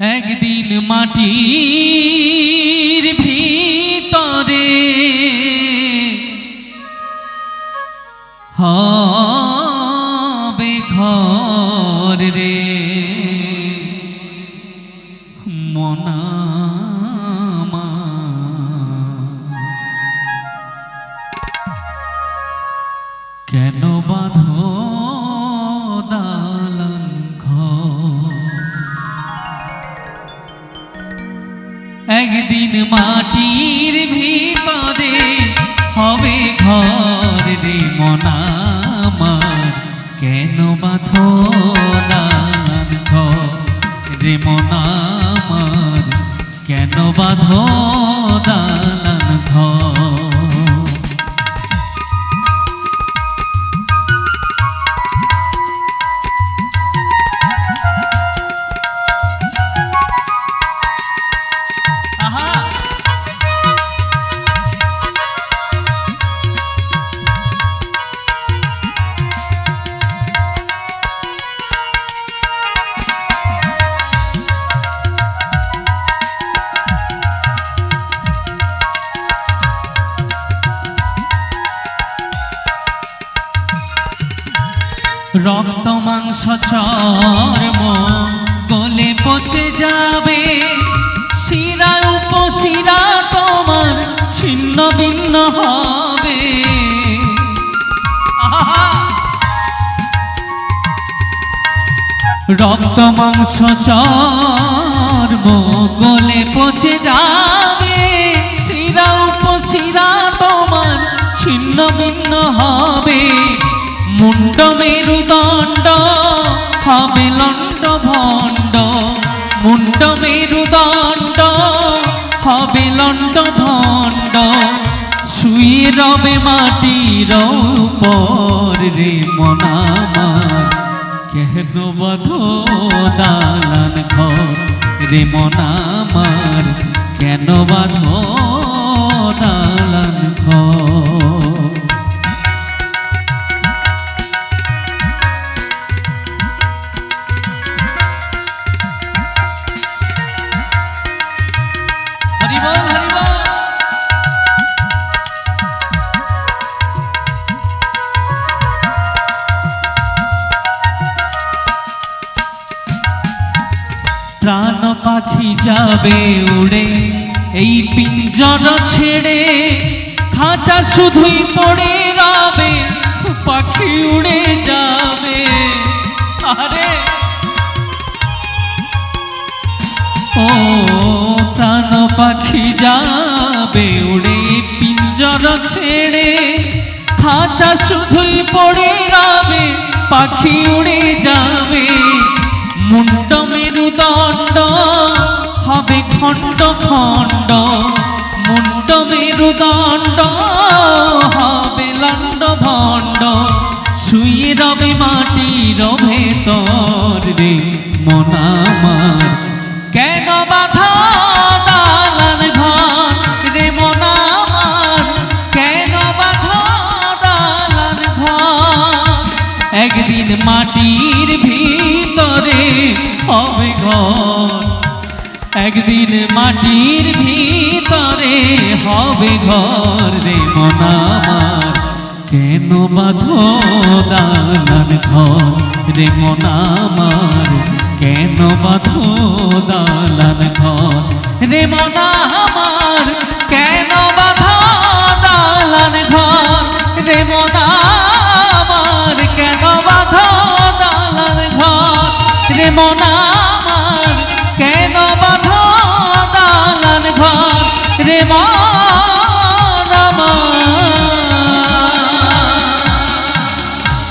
একদিন মাটির ভিতরে হবে ঘর রে। মনামা। কেন বাঁধো একদিন মাটির ভিতরে হবে ঘর রে মনামার কেন বাঁধো ঘর রে মনামার কেন বাঁধো দালান রক্ত মাংস চর্ম গলে পচে যাবে শিরা উপশিরা তোমার ছিন্ন ভিন্ন হবে! রক্ত মাংস চর্ম গলে পচে যাবে হবে লণ্ড ভণ্ড মুন্ড মেরুদণ্ড হবে লণ্ড ভণ্ড। শুয়ে রবে মাটির উপর রে মনামার কেন বধো দালান ঘর রে মনামার কেন বাঁধো দালান পাখি যাবে উড়ে, এই পিঞ্জর ছেড়ে খাঁচা শুধুই পড়ে রবে, পাখি উড়ে যাবে। আরে! ও, প্রাণ পাখি যাবে উড়ে, পিঞ্জর ছেড়ে খাঁচা শুধুই পড়ে রবে, পাখি উড়ে হবে খণ্ড খণ্ড মুন্ড মেরুদণ্ড, হবে লণ্ড ভণ্ড। শুয়ে রবে মাটির ভেতর রে মনামার কেন বাধা দালান ঘর রে একদিন মাটির ভিতরে হবে ঘর। একদিন মাটির ভিতরে হবে ঘর রে মনামার কেন বাঁধো দালান ঘর রে মনামার কেন বাঁধো দালান ঘর রে মনামার কেন বাঁধো দালান ঘর রে মনামার কেন বাঁধো দালান ঘর রে মনা